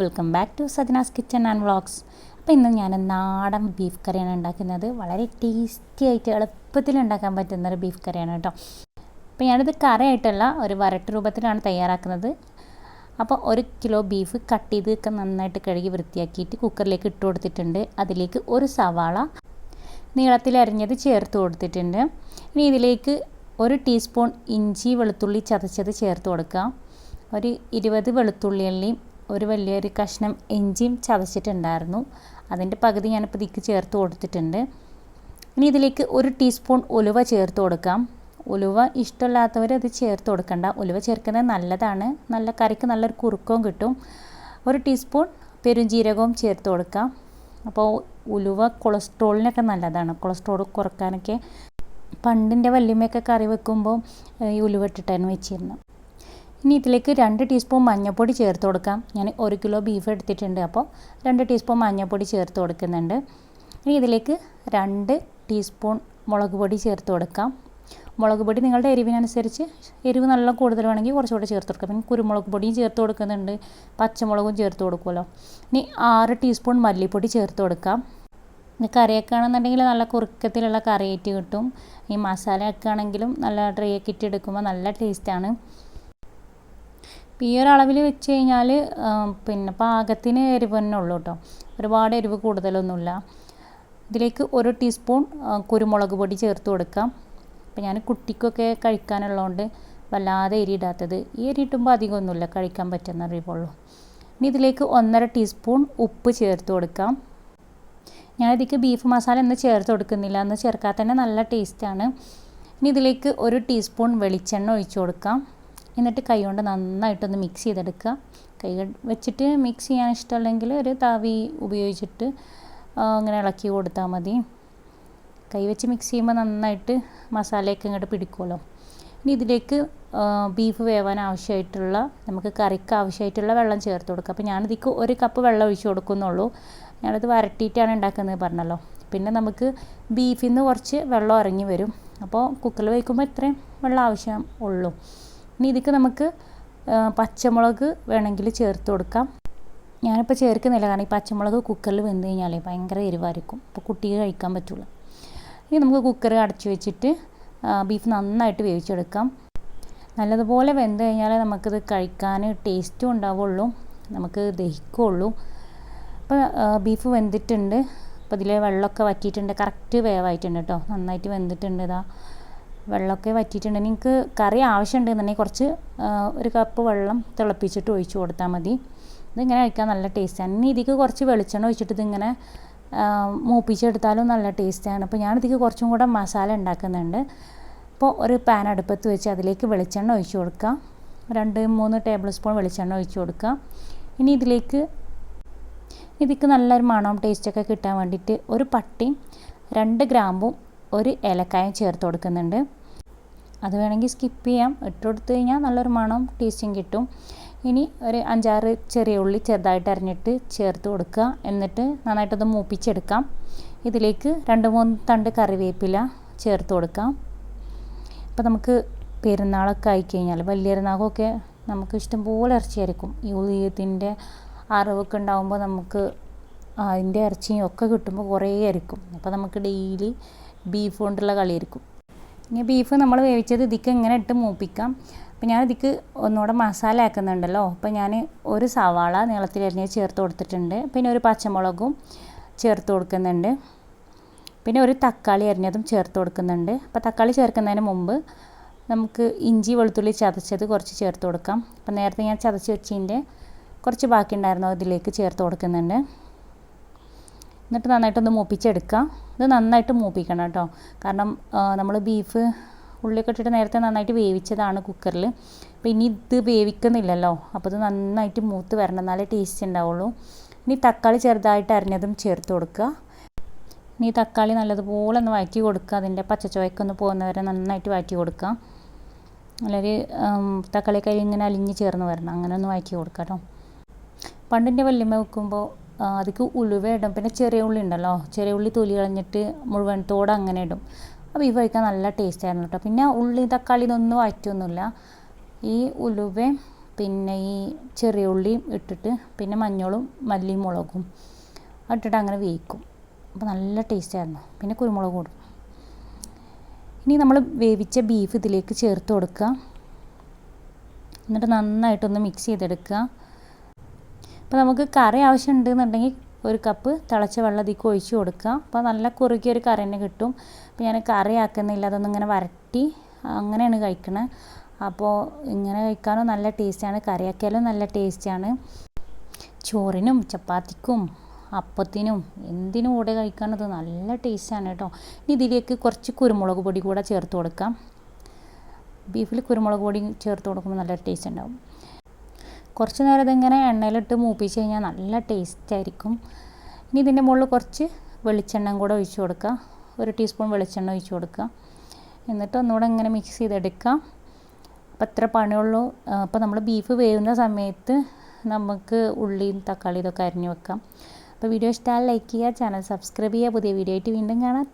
Welcome back to Sajana's kitchen and vlogs അപ്പോൾ ഇന്ന് ഞാൻ നാടൻ ബീഫ് കറിയാണ് ഉണ്ടാക്കുന്നത്. വളരെ ടേസ്റ്റി ആയിട്ട് എളുപ്പത്തിൽ ഉണ്ടാക്കാൻ പറ്റുന്ന ഒരു ബീഫ് കറിയാണ് കേട്ടോ. അപ്പോൾ ഞാനിത് കറിയായിട്ടല്ല ഒരു വരട്ട് രൂപത്തിലാണ് തയ്യാറാക്കുന്നത്. അപ്പോൾ ഒരു കിലോ ബീഫ് കട്ട് ചെയ്ത് ഒക്കെ നന്നായിട്ട് കഴുകി വൃത്തിയാക്കിയിട്ട് കുക്കറിലേക്ക് ഇട്ട് കൊടുത്തിട്ടുണ്ട്. അതിലേക്ക് ഒരു സവാള നീളത്തിൽ അരിഞ്ഞത് ചേർത്ത് കൊടുത്തിട്ടുണ്ട്. ഇനി ഇതിലേക്ക് ഒരു ടീസ്പൂൺ ഇഞ്ചി വെളുത്തുള്ളി ചതച്ചത് ചേർത്ത് കൊടുക്കുക. ഒരു ഇരുപത് വെളുത്തുള്ളി അല്ലിയും ഒരു വലിയൊരു കഷ്ണം ഇഞ്ചിയും ചതച്ചിട്ടുണ്ടായിരുന്നു. അതിന്റെ പകുതി ഞാനിപ്പോൾ ഇതിക്ക് ചേർത്ത് കൊടുത്തിട്ടുണ്ട്. ഇനി ഇതിലേക്ക് ഒരു ടീസ്പൂൺ ഉലുവ ചേർത്ത് കൊടുക്കാം. ഉലുവ ഇഷ്ടമില്ലാത്തവർ അത് ചേർത്ത് കൊടുക്കണ്ട. ഉലുവ ചേർക്കുന്നത് നല്ലതാണ്. നല്ല കറിക്ക് നല്ലൊരു കുറുക്കവും കിട്ടും. ഒരു ടീസ്പൂൺ പെരുംജീരകവും ചേർത്ത് കൊടുക്കാം. അപ്പോൾ ഉലുവ കൊളസ്ട്രോളിനൊക്കെ നല്ലതാണ്. കൊളസ്ട്രോൾ കുറക്കാനൊക്കെ പണ്ടിന്റെ വല്യമ്മയൊക്കെ കറി വെക്കുമ്പോൾ ഈ ഉലുവ ഇട്ടിട്ടായിരുന്നു വെച്ചിരുന്നത്. ഇനി ഇതിലേക്ക് രണ്ട് ടീസ്പൂൺ മഞ്ഞൾപ്പൊടി ചേർത്ത് കൊടുക്കാം. ഞാൻ ഒരു കിലോ ബീഫ് എടുത്തിട്ടുണ്ട്. അപ്പോൾ രണ്ട് ടീസ്പൂൺ മഞ്ഞൾപ്പൊടി ചേർത്ത് കൊടുക്കുന്നുണ്ട്. ഇനി ഇതിലേക്ക് രണ്ട് ടീസ്പൂൺ മുളക് പൊടി ചേർത്ത് കൊടുക്കാം. മുളക് പൊടി നിങ്ങളുടെ എരിവിനനുസരിച്ച് എരിവ് നല്ല കൂടുതൽ വേണമെങ്കിൽ കുറച്ചുകൂടെ ചേർത്ത് കൊടുക്കാം. പിന്നെ കുരുമുളക് പൊടിയും ചേർത്ത് കൊടുക്കുന്നുണ്ട്. പച്ചമുളകും ചേർത്ത് കൊടുക്കുമല്ലോ. ഇനി ആറ് ടീസ്പൂൺ മല്ലിപ്പൊടി ചേർത്ത് കൊടുക്കാം. ഇനി കറിയൊക്കെ ആണെന്നുണ്ടെങ്കിൽ നല്ല കുറുക്കത്തിലുള്ള കറിയേറ്റ് കിട്ടും. ഈ മസാലയൊക്കെ ആണെങ്കിലും നല്ല ഡ്രൈ ഒക്കെ ഇട്ടെടുക്കുമ്പോൾ നല്ല ടേസ്റ്റാണ് ഈ ഒരു അളവിൽ വെച്ച് കഴിഞ്ഞാൽ പിന്നെ പാകത്തിന് എരിവ് തന്നെ ഉള്ളൂ കേട്ടോ. ഒരുപാട് എരിവ് കൂടുതലൊന്നുമില്ല. ഇതിലേക്ക് ഒരു ടീസ്പൂൺ കുരുമുളക് പൊടി ചേർത്ത് കൊടുക്കാം. അപ്പം ഞാൻ കുട്ടിക്കൊക്കെ കഴിക്കാനുള്ളതുകൊണ്ട് വല്ലാതെ എരി ഇടാത്തത്. ഈ എരി ഇട്ടുമ്പോൾ അധികമൊന്നുമില്ല കഴിക്കാൻ പറ്റുന്ന അറിവുള്ളൂ ഇനി ഇതിലേക്ക് ഒന്നര ടീസ്പൂൺ ഉപ്പ് ചേർത്ത് കൊടുക്കാം. ഞാനിതിക്ക് ബീഫ് മസാല ഒന്നും ചേർത്ത് കൊടുക്കുന്നില്ല. എന്ന് ചേർക്കാതെ തന്നെ നല്ല ടേസ്റ്റാണ്. ഇനി ഇതിലേക്ക് ഒരു ടീസ്പൂൺ വെളിച്ചെണ്ണ ഒഴിച്ചു കൊടുക്കാം. എന്നിട്ട് കൈ കൊണ്ട് നന്നായിട്ടൊന്ന് മിക്സ് ചെയ്തെടുക്കുക. കൈ വെച്ചിട്ട് മിക്സ് ചെയ്യാൻ ഇഷ്ടമല്ലെങ്കിൽ ഒരു താവി ഉപയോഗിച്ചിട്ട് അങ്ങനെ ഇളക്കി കൊടുത്താൽ മതി. കൈ വെച്ച് മിക്സ് ചെയ്യുമ്പോൾ നന്നായിട്ട് മസാലയൊക്കെ ഇങ്ങോട്ട് പിടിക്കുമല്ലോ. ഇനി ഇതിലേക്ക് ബീഫ് വേവാൻ ആവശ്യമായിട്ടുള്ള നമുക്ക് കറിക്ക് ആവശ്യമായിട്ടുള്ള വെള്ളം ചേർത്ത് കൊടുക്കുക. അപ്പോൾ ഞാനിതിക്ക് ഒരു കപ്പ് വെള്ളം ഒഴിച്ചു കൊടുക്കുന്നുള്ളൂ. ഞാനത് വരട്ടിയിട്ടാണ് ഉണ്ടാക്കുന്നത് പറഞ്ഞല്ലോ. പിന്നെ നമുക്ക് ബീഫിൽ നിന്ന് കുറച്ച് വെള്ളം ഇറങ്ങി വരും. അപ്പോൾ കുക്കറിൽ വയ്ക്കുമ്പോൾ ഇത്രയും വെള്ളം ആവശ്യം ഉള്ളൂ. ഇനി ഇതിക്ക് നമുക്ക് പച്ചമുളക് വേണമെങ്കിൽ ചേർത്ത് കൊടുക്കാം. ഞാനിപ്പോൾ ചേർക്കുന്നില്ല കാരണം ഈ പച്ചമുളക് കുക്കറിൽ വെന്ത് കഴിഞ്ഞാൽ ഭയങ്കര എരിവായിരിക്കും. അപ്പോൾ കുട്ടിക്ക് കഴിക്കാൻ പറ്റില്ല ഇനി നമുക്ക് കുക്കർ അടച്ചു വെച്ചിട്ട് ബീഫ് നന്നായിട്ട് വേവിച്ചെടുക്കാം. നല്ലതുപോലെ വെന്ത് കഴിഞ്ഞാൽ നമുക്കിത് കഴിക്കാൻ ടേസ്റ്റും ഉണ്ടാവുള്ളൂ. നമുക്ക് ദഹിക്കുള്ളൂ. അപ്പോൾ ബീഫ് വെന്തിട്ടുണ്ട്. അപ്പോൾ ഇതിലെ വെള്ളമൊക്കെ വറ്റിയിട്ടുണ്ട്. കറക്റ്റ് വേവായിട്ടുണ്ട് കേട്ടോ നന്നായിട്ട് വെന്തിട്ടുണ്ട് ഇതാ. വെള്ളമൊക്കെ വറ്റിയിട്ടുണ്ടെങ്കിൽ നിങ്ങൾക്ക് കറി ആവശ്യമുണ്ടെന്നുണ്ടെങ്കിൽ കുറച്ച് ഒരു കപ്പ് വെള്ളം തിളപ്പിച്ചിട്ട് ഒഴിച്ചു കൊടുത്താൽ മതി. ഇതിങ്ങനെ കഴിക്കാൻ നല്ല ടേസ്റ്റാണ് ഇനി ഇതിക്ക് കുറച്ച് വെളിച്ചെണ്ണ ഒഴിച്ചിട്ട് ഇതിങ്ങനെ മൂപ്പിച്ചെടുത്താലും നല്ല ടേസ്റ്റാണ് അപ്പോൾ ഞാനിതിക്ക് കുറച്ചും കൂടെ മസാല ഉണ്ടാക്കുന്നുണ്ട്. അപ്പോൾ ഒരു പാൻ അടുപ്പത്ത് വെച്ച് അതിലേക്ക് വെളിച്ചെണ്ണ ഒഴിച്ചു കൊടുക്കാം. രണ്ട് മൂന്ന് ടേബിൾ സ്പൂൺ വെളിച്ചെണ്ണ ഒഴിച്ചു കൊടുക്കാം. ഇനി ഇതിലേക്ക് ഇതിക്ക് നല്ലൊരു മണവും ടേസ്റ്റൊക്കെ കിട്ടാൻ വേണ്ടിയിട്ട് ഒരു പട്ടിയും രണ്ട് ഗ്രാമ്പും ഒരു ഏലക്കായം ചേർത്ത് കൊടുക്കുന്നുണ്ട്. അത് വേണമെങ്കിൽ സ്കിപ്പ് ചെയ്യാം. ഇട്ട് കൊടുത്തു കഴിഞ്ഞാൽ നല്ലൊരു മണവും ടേസ്റ്റും കിട്ടും. ഇനി ഒരു അഞ്ചാറ് ചെറിയ ഉള്ളി ചെറുതായിട്ട് അരിഞ്ഞിട്ട് ചേർത്ത് കൊടുക്കുക. എന്നിട്ട് നന്നായിട്ടത് മൂപ്പിച്ചെടുക്കാം. ഇതിലേക്ക് രണ്ട് മൂന്ന് തണ്ട് കറിവേപ്പില ചേർത്ത് കൊടുക്കാം. അപ്പോൾ നമുക്ക് പെരുന്നാളൊക്കെ ആയിക്കഴിഞ്ഞാൽ വലിയ പെരുന്നാളൊക്കെ നമുക്ക് ഇഷ്ടംപോലെ ഇറച്ചിയായിരിക്കും ഈ ഉദയത്തിന്റെ അറിവൊക്കെ ഉണ്ടാകുമ്പോൾ നമുക്ക് അതിന്റെ ഇറച്ചിയും ഒക്കെ കിട്ടുമ്പോൾ കുറേ ആയിരിക്കും അപ്പോൾ നമുക്ക് ഡെയിലി ബീഫ് കൊണ്ടുള്ള കളിയായിരിക്കും. ഇനി ബീഫ് നമ്മൾ വേവിച്ചത് ഇതിക്ക് ഇങ്ങനെ ഇട്ട് മൂപ്പിക്കാം. അപ്പം ഞാൻ ഇതിക്ക് ഒന്നുകൂടെ മസാല ആക്കുന്നുണ്ടല്ലോ. അപ്പം ഞാൻ ഒരു സവാള നീളത്തിലരിഞ്ഞ് ചേർത്ത് കൊടുത്തിട്ടുണ്ട്. പിന്നെ ഒരു പച്ചമുളകും ചേർത്ത് കൊടുക്കുന്നുണ്ട്. പിന്നെ ഒരു തക്കാളി അരിഞ്ഞതും ചേർത്ത് കൊടുക്കുന്നുണ്ട്. അപ്പോൾ തക്കാളി ചേർക്കുന്നതിന് മുമ്പ് നമുക്ക് ഇഞ്ചി വെളുത്തുള്ളി ചതച്ചത് കുറച്ച് ചേർത്ത് കൊടുക്കാം. അപ്പം നേരത്തെ ഞാൻ ചതച്ച് വെച്ചതിന്റെ കുറച്ച് ബാക്കി ഉണ്ടായിരുന്നു അതിലേക്ക് ചേർത്ത് കൊടുക്കുന്നുണ്ട്. എന്നിട്ട് നന്നായിട്ടൊന്ന് മൂപ്പിച്ചെടുക്കുക ഇത് നന്നായിട്ട് മൂപ്പിക്കണം കേട്ടോ. കാരണം നമ്മൾ ബീഫ് ഉള്ളിയൊക്കെ ഇട്ടിട്ട് നേരത്തെ നന്നായിട്ട് വേവിച്ചതാണ് കുക്കറിൽ അപ്പോൾ ഇനി ഇത് വേവിക്കുന്നില്ലല്ലോ. അപ്പോൾ ഇത് നന്നായിട്ട് മൂത്ത് വരണം. എന്നാലേ ടേസ്റ്റ് ഉണ്ടാവുള്ളൂ. ഇനി തക്കാളി ചെറുതായിട്ട് അരിഞ്ഞതും ചേർത്ത് കൊടുക്കുക ഇനി തക്കാളി നല്ലതുപോലെ ഒന്ന് വഴറ്റി കൊടുക്കുക അതിന്റെ പച്ചച്ചുവയ്ക്കൊന്ന് പോകുന്നവരെ നന്നായിട്ട് വഴറ്റി കൊടുക്കുക അല്ലെങ്കിൽ തക്കാളിയൊക്കെ ഇങ്ങനെ അലിഞ്ഞ് ചേർന്ന് വരണം. അങ്ങനെ ഒന്ന് വഴറ്റി കൊടുക്കുക കേട്ടോ. പണ്ടിന്റെ വല്യമ്മ വെക്കുമ്പോൾ അതിക്ക് ഉലുവ ഇടും. പിന്നെ ചെറിയ ഉള്ളി ഉണ്ടല്ലോ. ചെറിയ ഉള്ളി തൊലി കളഞ്ഞിട്ട് മുഴുവൻ തോട് അങ്ങനെ ഇടും. അപ്പോൾ ഈ കഴിക്കാൻ നല്ല ടേസ്റ്റ് ആയിരുന്നു കേട്ടോ പിന്നെ ഉള്ളി തക്കാളി ഇതൊന്നും വഴറ്റൊന്നുമില്ല ഈ ഉലുവയും പിന്നെ ഈ ചെറിയ ഉള്ളിയും ഇട്ടിട്ട് പിന്നെ മഞ്ഞളും മല്ലിയും മുളകും ഇട്ടിട്ട് അങ്ങനെ വേവിക്കും. അപ്പോൾ നല്ല ടേസ്റ്റ് ആയിരുന്നു. പിന്നെ കുരുമുളക് കൊടുക്കും ഇനി നമ്മൾ വേവിച്ച ബീഫ് ഇതിലേക്ക് ചേർത്ത് കൊടുക്കുക. എന്നിട്ട് നന്നായിട്ടൊന്ന് മിക്സ് ചെയ്തെടുക്കുക. അപ്പോൾ നമുക്ക് കറി ആവശ്യമുണ്ടെന്നുണ്ടെങ്കിൽ ഒരു കപ്പ് തിളച്ച വെള്ളം ഇതിലേക്ക് ഒഴിച്ച് കൊടുക്കുക അപ്പോൾ നല്ല കുറുകിയ ഒരു കറി തന്നെ കിട്ടും. അപ്പോൾ ഞാൻ കറി ആക്കുന്നില്ല അതൊന്നും ഇങ്ങനെ വരട്ടി അങ്ങനെയാണ് കഴിക്കണത് അപ്പോൾ ഇങ്ങനെ കഴിക്കാനും നല്ല ടേസ്റ്റാണ് കറിയാക്കിയാലും നല്ല ടേസ്റ്റാണ് ചോറിനും ചപ്പാത്തിക്കും അപ്പത്തിനും എന്തിനും കൂടെ കഴിക്കാനത് നല്ല ടേസ്റ്റാണ് കേട്ടോ. ഇനി ഇതിലേക്ക് കുറച്ച് കുരുമുളക് പൊടി കൂടെ ചേർത്ത് കൊടുക്കാം. ബീഫിൽ കുരുമുളക് പൊടി ചേർത്ത് കൊടുക്കുമ്പോൾ നല്ല ടേസ്റ്റ് ഉണ്ടാവും. കുറച്ച് നേരം ഇതിങ്ങനെ എണ്ണയിലിട്ട് മൂപ്പിച്ച് കഴിഞ്ഞാൽ നല്ല ടേസ്റ്റ് ആയിരിക്കും. ഇനി ഇതിന്റെ മുകളിൽ കുറച്ച് വെളിച്ചെണ്ണയും കൂടെ ഒഴിച്ച് കൊടുക്കുക. ഒരു ടീസ്പൂൺ വെളിച്ചെണ്ണ ഒഴിച്ച് കൊടുക്കുക. എന്നിട്ട് ഒന്നുകൂടെ ഇങ്ങനെ മിക്സ് ചെയ്തെടുക്കാം അപ്പം എത്ര പണിയുള്ളൂ. അപ്പോൾ നമ്മൾ ബീഫ് വേവുന്ന സമയത്ത് നമുക്ക് ഉള്ളിയും തക്കാളി ഇതൊക്കെ അരിഞ്ഞ് വെക്കാം. അപ്പോൾ വീഡിയോ ഇഷ്ടമായാൽ ലൈക്ക് ചെയ്യുക ചാനൽ സബ്സ്ക്രൈബ് ചെയ്യുക. പുതിയ വീഡിയോ ആയിട്ട് വീണ്ടും കാണാം.